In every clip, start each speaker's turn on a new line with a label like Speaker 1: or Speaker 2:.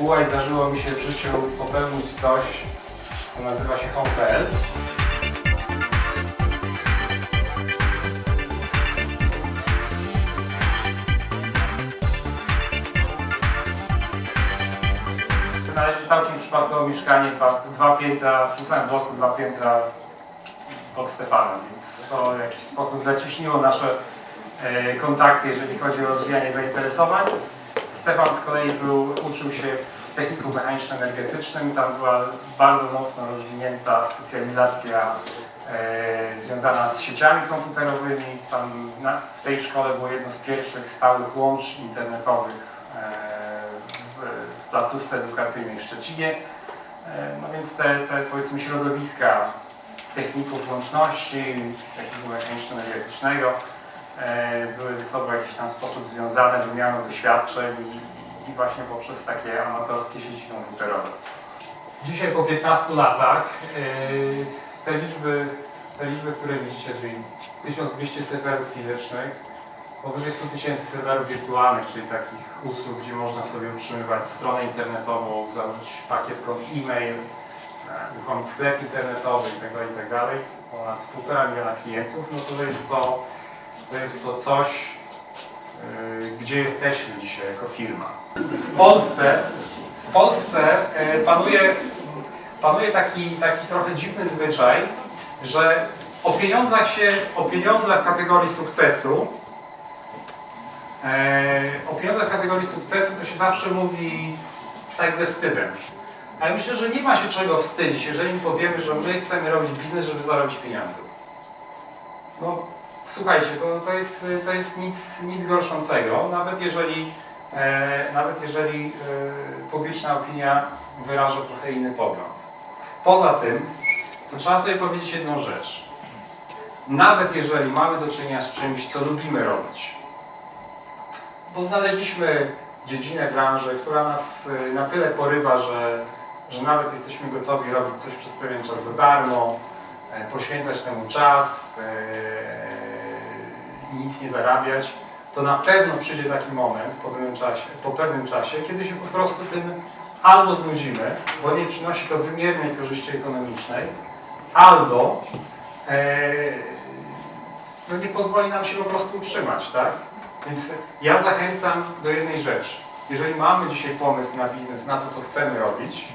Speaker 1: I zdarzyło mi się w życiu popełnić coś, co nazywa się home.pl. Znaleźli całkiem przypadkowo mieszkanie, dwa, dwa piętra, w tym samym bloku, dwa piętra pod Stefanem, więc to w jakiś sposób zacieśniło nasze e, kontakty, jeżeli chodzi o rozwijanie zainteresowań. Stefan z kolei był, uczył się w techniku mechaniczno-energetycznym, tam była bardzo mocno rozwinięta specjalizacja e, związana z sieciami komputerowymi. Tam na, w tej szkole było jedno z pierwszych stałych łącz internetowych e, w, w placówce edukacyjnej w Szczecinie. E, no więc te, te powiedzmy środowiska techników łączności, techniku mechaniczno-energetycznego były ze sobą w jakiś tam sposób związane wymianą doświadczeń i, i właśnie poprzez takie amatorskie sieci komputerowe. Dzisiaj po 15 latach e, te liczby, te liczby, które widzicie, czyli 1200 serwerów fizycznych, powyżej 100 tysięcy serwerów wirtualnych, czyli takich usług, gdzie można sobie utrzymywać stronę internetową, założyć pakiet kont e-mail, e, uruchomić sklep internetowy itd., itd. Ponad 1,5 miliona klientów, no to jest to, to, jest to coś, yy, gdzie jesteśmy dzisiaj jako firma. W Polsce, w Polsce e, panuje, panuje taki, taki trochę dziwny zwyczaj, że o pieniądzach się, o pieniądzach kategorii sukcesu E, o pieniądzach kategorii sukcesu to się zawsze mówi tak ze wstydem. Ale myślę, że nie ma się czego wstydzić, jeżeli powiemy, że my chcemy robić biznes, żeby zarobić pieniądze. No, słuchajcie, to, to, jest, to jest nic, nic gorszącego, nawet jeżeli, e, nawet jeżeli e, publiczna opinia wyraża trochę inny pogląd. Poza tym, to trzeba sobie powiedzieć jedną rzecz. Nawet jeżeli mamy do czynienia z czymś, co lubimy robić, bo znaleźliśmy dziedzinę branży, która nas y, na tyle porywa, że, że nawet jesteśmy gotowi robić coś przez pewien czas za darmo, e, poświęcać temu czas e, nic nie zarabiać, to na pewno przyjdzie taki moment po pewnym czasie, po pewnym czasie kiedy się po prostu tym albo znudzimy, bo nie przynosi to wymiernej korzyści ekonomicznej, albo e, no nie pozwoli nam się po prostu utrzymać, tak? Więc ja zachęcam do jednej rzeczy. Jeżeli mamy dzisiaj pomysł na biznes, na to, co chcemy robić,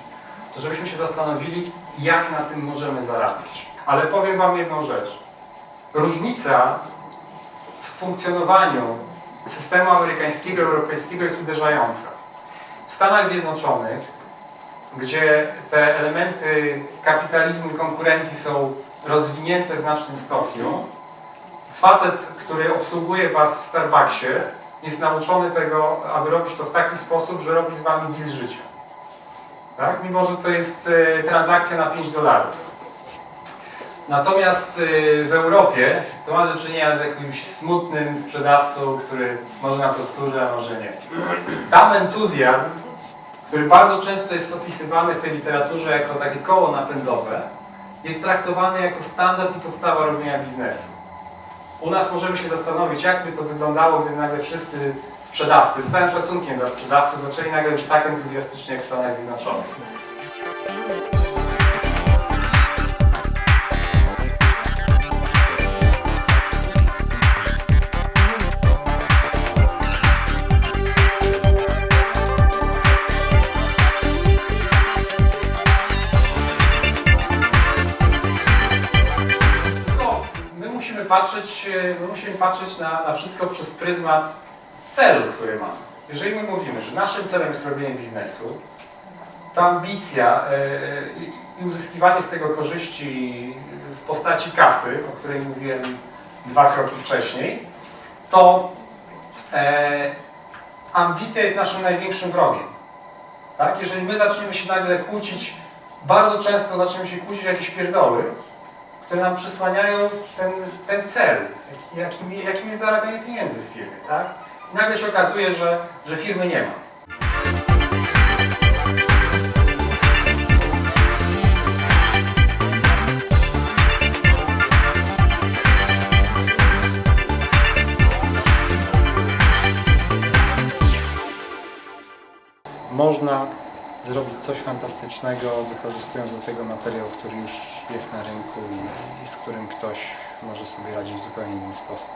Speaker 1: to żebyśmy się zastanowili, jak na tym możemy zarabiać. Ale powiem Wam jedną rzecz. Różnica w funkcjonowaniu systemu amerykańskiego europejskiego jest uderzająca. W Stanach Zjednoczonych, gdzie te elementy kapitalizmu i konkurencji są rozwinięte w znacznym stopniu, facet, który obsługuje Was w Starbucksie, jest nauczony tego, aby robić to w taki sposób, że robi z Wami deal życia. Tak? Mimo, że to jest e, transakcja na 5 dolarów. Natomiast e, w Europie to mamy do czynienia z jakimś smutnym sprzedawcą, który może nas obsłuży, a może nie. Tam entuzjazm, który bardzo często jest opisywany w tej literaturze jako takie koło napędowe, jest traktowany jako standard i podstawa robienia biznesu. U nas możemy się zastanowić, jak by to wyglądało, gdyby nagle wszyscy sprzedawcy, z całym szacunkiem dla sprzedawców, zaczęli nagle być tak entuzjastyczni jak w Stanach Zjednoczonych. Patrzeć, e, my musimy patrzeć na, na wszystko przez pryzmat celu, który mamy. Jeżeli my mówimy, że naszym celem jest robienie biznesu, to ambicja e, i- i uzyskiwanie z tego korzyści w postaci kasy, o której mówiłem dwa kroki wcześniej, to e, ambicja jest naszym największym wrogiem. Tak? Jeżeli my zaczniemy się nagle kłócić, bardzo często zaczniemy się kłócić jakieś pierdoły, które nam przysłaniają ten, ten cel, jaki- jakim, jakim jest zarabianie pieniędzy w firmie, tak? I nagle się okazuje, że, że firmy nie ma.
Speaker 2: można zrobić coś fantastycznego, wykorzystując do tego materiał, który już jest na rynku i, i z którym ktoś może sobie radzić w zupełnie inny sposób.